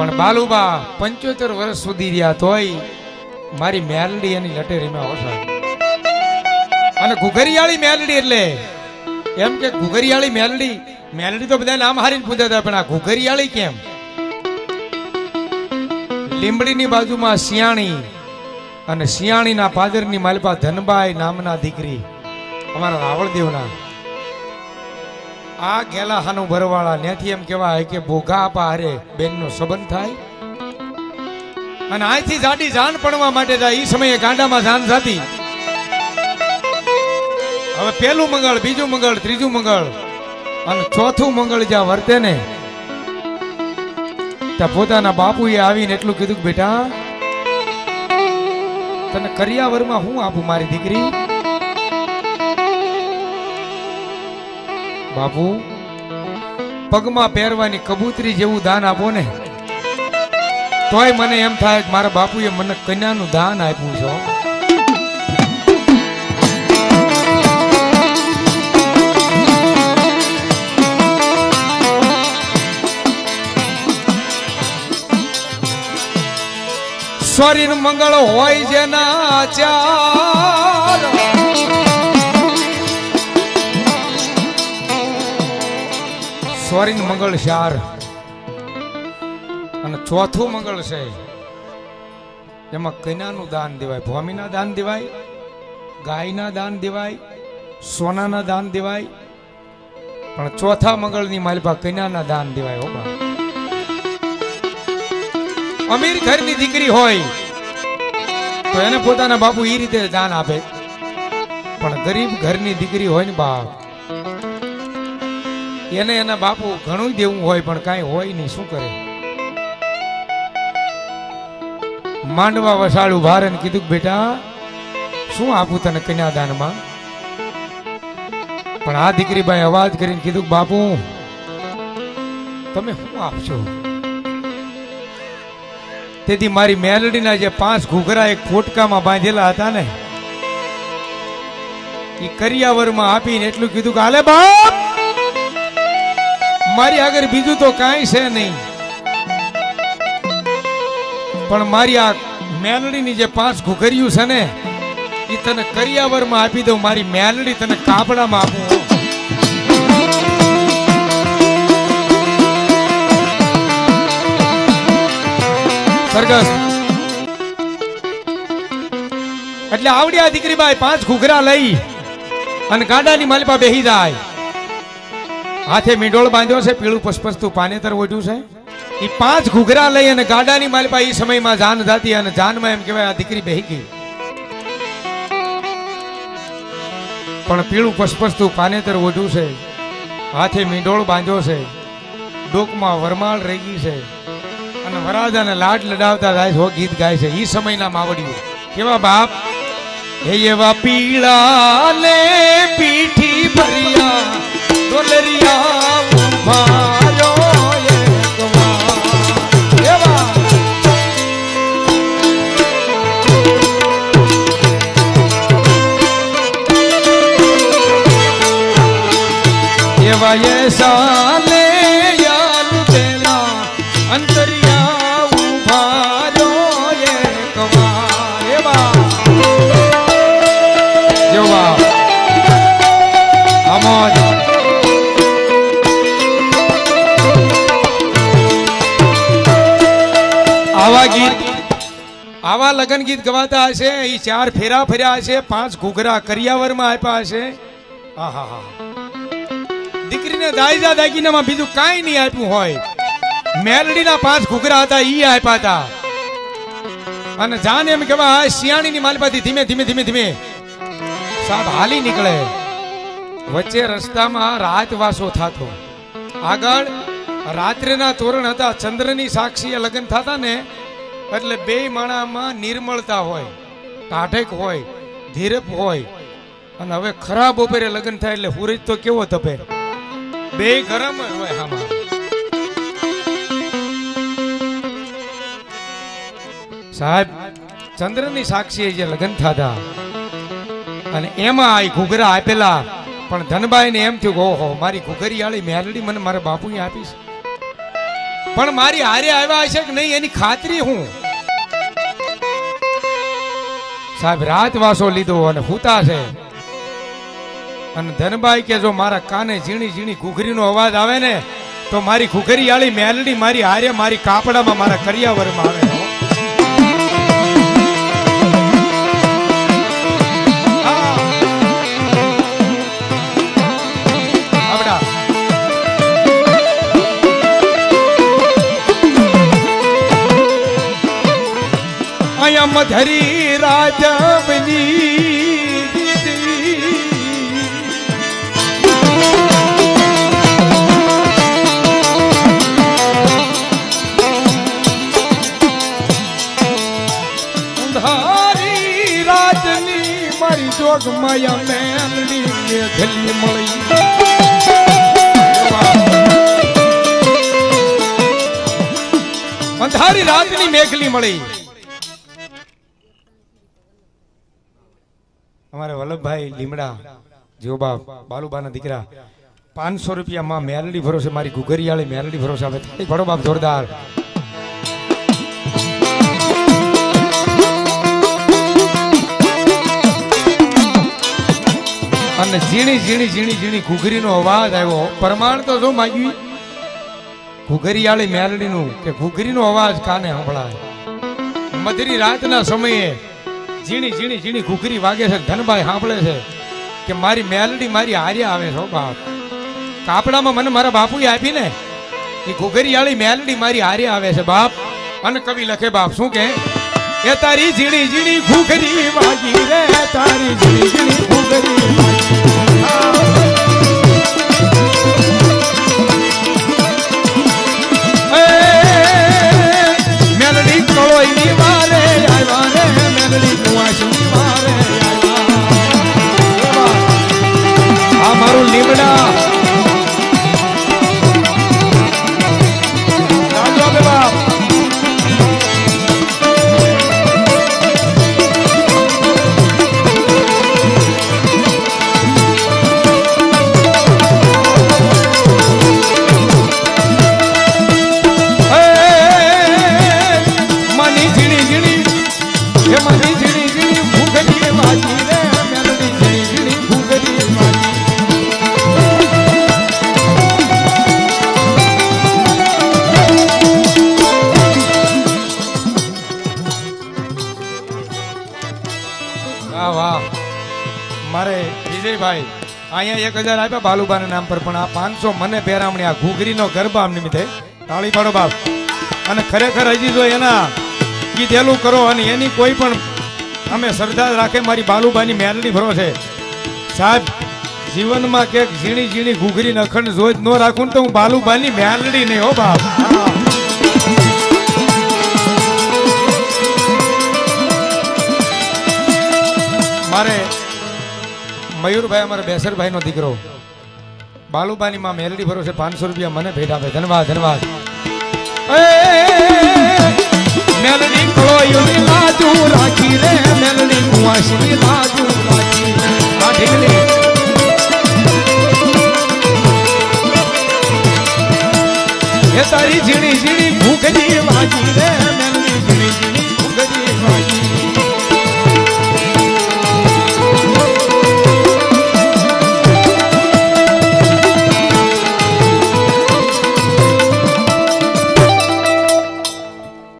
પણ બાલુબા પંચોતેર વર્ષ સુધી રહ્યા તોય મારી મેલડી એની લટેરીમાં ઓછા. અને ઘુઘરિયાળી મેલડી એટલે એમ કે ઘુઘરિયાળી મેલડી મેલડી તો બધા નામ હારીને પૂછતા હતા, પણ આ ઘુઘરિયાળી કેમ? લીંબડીની બાજુમાં શિયાણી અને શિયાણીના પાદરની માલપા ધનબાઈ નામના દીકરી, અમારા રાવળદેવના. આ ગેલાહાનું ભરવાળા ત્યાંથી એમ કહેવાય કે ભોગા આપા હારે બેનનો સંબંધ થાય. અને અહીંથી જાડી જાન પડવા માટે જાય એ સમયે ગાંડામાં જાન જાતી. હવે પેલું મંગળ, બીજું મંગળ, ત્રીજું મંગળ અને ચોથું મંગળ જ્યાં વર્તે ને, ત્યાં પોતાના બાપુએ આવીને એટલું કીધું કે બેટા, તને કરિયાવરમાં હું આપું મારી દીકરી? બાપુ, પગમાં પહેરવાની કબૂતરી જેવું દાન આપો ને તોય મને એમ થાય કે મારા બાપુએ મને કન્યાનું દાન આપ્યું છે. સ્વરીન મંગળ હોય જેના ચાર સ્વરીન મંગળ ચાર અને ચોથું મંગળ છે, એમાં કન્યાનું દાન દેવાય ભૂમિના દાન દેવાય, ગાયના દાન દેવાય, સોનાના દાન દેવાય. પણ ચોથા મંગળની માલપા કન્યાના દાન દેવાય હોબા અમીર ઘરની દીકરી હોય, તો એને પોતાના બાપુ એ રીતે દાન આપે. પણ ગરીબ ઘરની દીકરી હોય ને બાપ એને એના બાપુ ઘણું દેવું હોય, પણ કાંઈ હોય નહીં. શું કરે? માંડવા વસાડું ભારે કીધું બેટા, શું આપું તને કન્યાદાનમાં? પણ આ દીકરી અવાજ કરીને કીધું બાપુ, તમે શું આપશો? તેથી મારી મેલડીના જે પાંચ ઘૂઘરા એક ફોટકામાં બાંધેલા હતા ને એ કરિયાવરમાં આપીને એટલું કીધું કે, હાલે બાપ! મારી આગળ બીજું તો કાંઈ છે નહીં. પણ મારી આ મેલડીની જે પાંચ ઘુઘરિયું છે ને એ તને કરિયાવરમાં આપી દઉં, મારી મેલડી તને કાપડામાં આપું. સરગસ એટલે આવડી આ દીકરી ભાઈ પાંચ ઘૂઘરા લઈ અને ગાડાની માલિપા બેહી જાય. હાથે મીંડોળ બાંધ્યો છે, પીળું પસપસતું પાનેતર ઓઢ્યું છે. એ પાંચ ઘૂઘરા લઈ અને ગાડાની માલિપા એ સમયમાં જાન જાતી અને જાનમાં એમ કહેવાય આ દીકરી બેહી ગઈ. પણ પીળું પસપસતું પાનેતર ઓઢ્યું છે. હાથે મીંડોળ બાંધ્યો છે. ડોકમાં વરમાળ રહી ગઈ છે. અને વરાજાને લાડ લડાવતા જાય છે ગીત ગાય છે. એ સમયના માવડીઓ. કેવા બાપ? હે એવા પીળા એવા સાને યાર તેલા અંતરિયા ઉભારો એકવાર એવા જેવા આમાં આવા ગીત, આવા લગન ગીત ગવાતા હશે એ ચાર ફેરા ફર્યા હશે, પાંચ ઘૂઘરા કરિયાવરમાં આપ્યા હશે. આહા દીકરીને દાયજા દાગીનામાં બીજું કાંઈ નહીં આપ્યું હોય. મેલડીના પાંચ ઘૂઘરા હતા, ઈ આપ્યા હતા. અને જાને એમ કેવા શિયાળીની માલપાથી ધીમે ધીમે ધીમે ધીમે. સાહેબ હાલી નીકળે. વચ્ચે રસ્તામાં રાતવાસો થતો. આગળ રાત્રેના તોરણ હતા, ચંદ્રની સાક્ષીએ લગ્ન થતા ને, એટલે બે માણામાં નિર્મળતા હોય ટાઢક હોય, ધીરપ હોય. અને હવે ખરાબ બપોરે લગ્ન થાય એટલે હુરજ તો કેવો તપે? બે ગરમ હોય આમાં. સાહેબ, ચંદ્રની જે લગ્ન થતા. અને એમાં આ ઘૂઘરા આપેલા. પણ ધનબાઈને એમ થયું ઓહો, મારી ઘૂઘરી વાળી મેલડી મને મારા બાપુએ આપીશ પણ મારી હારે આવ્યા હશે કે નહીં, એની ખાતરી હું? સાહેબ રાત વાસો લીધો અને હુતા છે. અને ધનભાઈ કે જો મારા કાને ઝીણી ઝીણી ઘૂઘરીનો અવાજ આવે ને, તો મારી ઘૂઘરી વાળી મેલડી મારી હારે મારી કાપડામાં મારા કરિયાવરમાં આવે હો. માયા મેલડી ને ગલી મળી. અંધારી રાતની મેઘલી મળી. અમારે વલ્લભભાઈ લીમડા જોબા બાલુબાના દીકરા, પાંચસો રૂપિયામાં મેલડી ભરોસે મારી ગુગરિયાળી મેલડી ભરોસે આવે. ભરો બાપ જોરદાર. અને ઝીણી ઝીણી ઝીણી ઝીણી ઘૂઘરીનો અવાજ આવ્યો. પ્રમાણ તો શું માગ્યું ઘૂઘરિયાળી મેલડીનું કે ઘૂઘરીનો અવાજ કાને સંભળાય? મધરી રાતના સમયે ઝીણી ઝીણી ઝીણી ઘૂઘરી વાગે છે, ધનભાઈ સાંભળે છે કે મારી મેલડી મારી હાર્યા આવે છે બાપ. કાપડામાં મને મારા બાપુએ આપી ને એ ઘૂઘરિયાળી મેલડી મારી હાર્યા આવે છે, બાપ. અને કવિ લખે, બાપ, શું કે? એ તારી ઝીણી ઝીણી ઘૂઘરી વાગી રે તારી ઝીણી ઝીણી ઘૂઘરી મેલડી કળોઈની અહીંયા એક હજાર આપ્યા. બાલુબાના નામ પર પણ આ પાંચસો મને પહેરામણી આ ઘૂઘરીનો ગરબા નિમિત્તે તાળી પાડો બાપ. અને ખરેખર હજી જો એના કીધેલું કરો અને એની કોઈ પણ અમે શ્રદ્ધા રાખે મારી બાલુબાની મેલડી ભરો છે. સાહેબ, જીવનમાં ક્યાંક ઝીણી ઝીણી ઘૂઘરી નખંડ જોઈ જ ન રાખું ને તો હું બાલુબાની મેલડી નહીં, હો બાપ. મારે મયુરભાઈ અમારા બેસરભાઈ નો દીકરો. બાલુબાની માં મેલડી ભરોસે પાંચસો રૂપિયા મને ભેટ આપે. ધન્યવાદ ધન્યવાદ. મેલડી કળોયુની લાજુ રાખી રે. મેલડી કુંવાસીની લાજુ રાખી આ ઢીંગલી એ તારી ઝીણી ઝીણી